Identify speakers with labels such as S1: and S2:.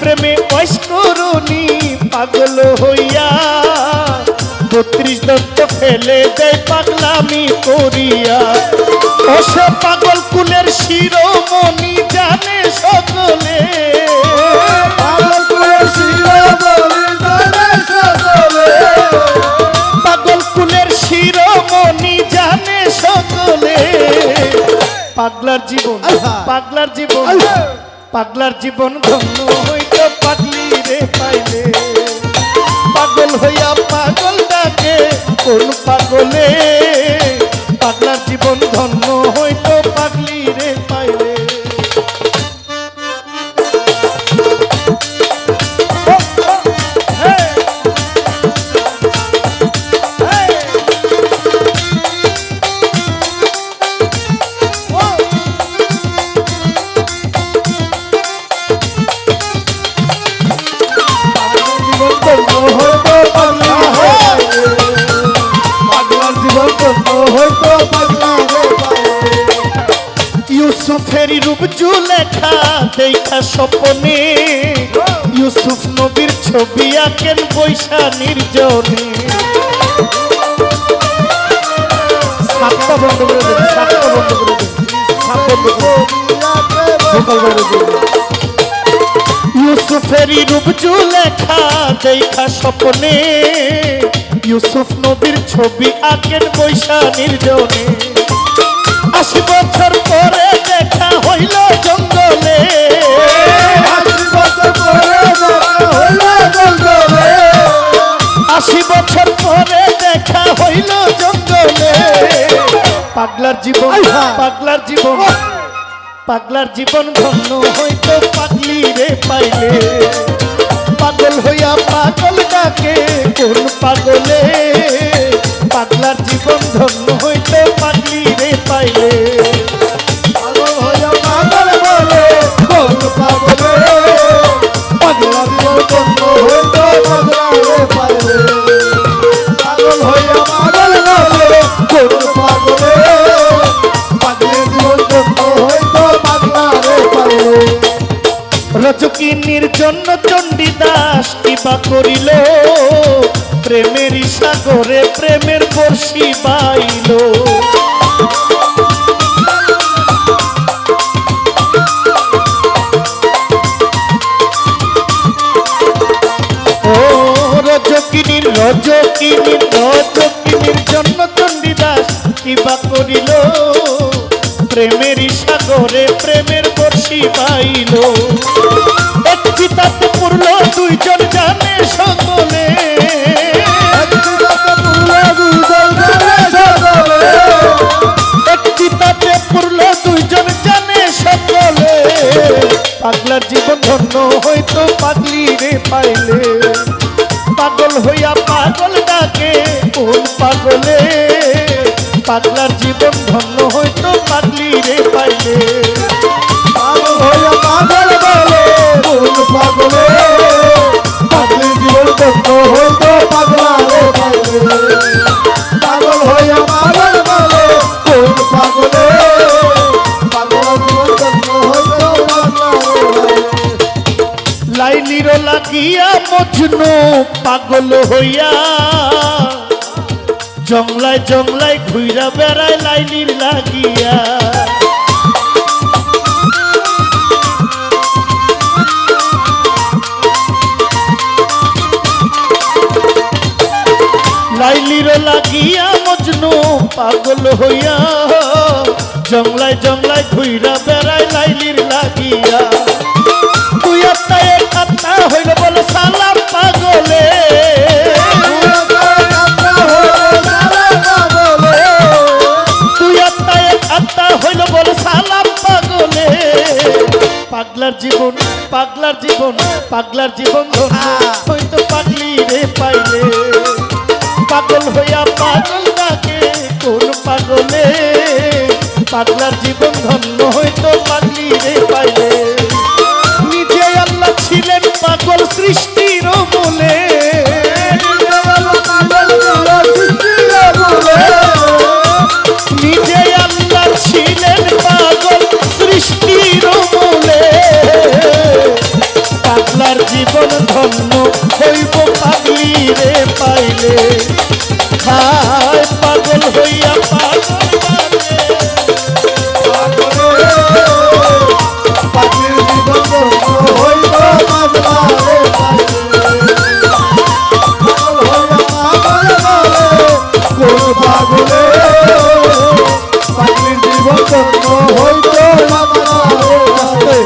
S1: প্রেমে বয়স করুনি পাগল হইয়া বত্রিশ দন্ত ফেলে দেয় পাগলামি করিয়া। ওসে পাগল কুলের শিরোমণি জানে সকলে। পাগল কুলের শিরোমণি জানে সকলে। পাগলার জীবন পাগলার জীবন পাগলার জীবন ধন্য হইতো পাগলি রে পাইলে। পাগল হইয়া পাগল ডাকে কোন পাগলে ইউসুফের রূপ লেখা দেখা স্বপনে ইউসুফ নবীর ছবি আঁকেন বৈশা নির্জনে সাতটা বন্ধ করে দেন সাতটা বন্ধ দেখা স্বপ্নে ইউসুফ নবীর ছবি আঁকেন বৈশা নির্জনে। আশি বছর পরে দেখা হইল জঙ্গলে। আশি বছর পরে দেখা হইল জঙ্গলে। পাগলার জীবন পাগলার জীবন পাগলার জীবন ধন্য হইতো পাগলি রে পাইলে। পাগল হইয়া পাগল ডাকে, কোন পাগলে? পাগলার জীবন ধন্য হইতো পাগলি রে পাইলে। পাগল হইয়া জন্য চণ্ডীদাস কিবা করিল, প্রেমের সাগরে প্রেমের বর্ষি বাইল ও রজকিনীর রজকিনীর রজকিনীর জন্য চণ্ডীদাস কিবা করিল, প্রেমের সাগরে প্রেমের বর্ষি বাইল তাতে পড়ল দুইজন জানে সকলে পাগলার জীবন ধন্য হইতো পাগলি রে পাইলে। পাগল হইয়া পাগল ডাকে কোন পাগলে? পাগলার জীবন ধন্য হইতো পাগলি রে পাইলে। পাগলে পাগলি জীবন ধন্য হইতো পাগলা রে পাগল। পাগল বলে কোন পাগলে? পাগলা জীবন ধন্য হইতো পাগলা রে লাইলির লাগিয়া মজনু পাগল হইয়া। জংলায় জংলায় ঘুইরা বেড়ায় লাইলির লাগিয়া। লাগিয়া মজনু পাগল হইয়া জংলায় জংলায় ঘুইরা বেড়ায় লাইলির লাগিয়া। তুই একটা এক আত্মা হইল বলে সালাম পাগলে। হইল বলে সালাম পাগলে। পাগলার জীবন পাগলার জীবন পাগলার জীবন হইতো পাগলি রে পাইলে। পাগলার জীবন ধন্য হইতো পাগলি রে পাইলে। নিজে আল্লাহ ছিলেন পাগল সৃষ্টির পাগলার জীবন ধন্য হইব পাগলি রে পাইলে। পাগল হইয়া
S2: পাগল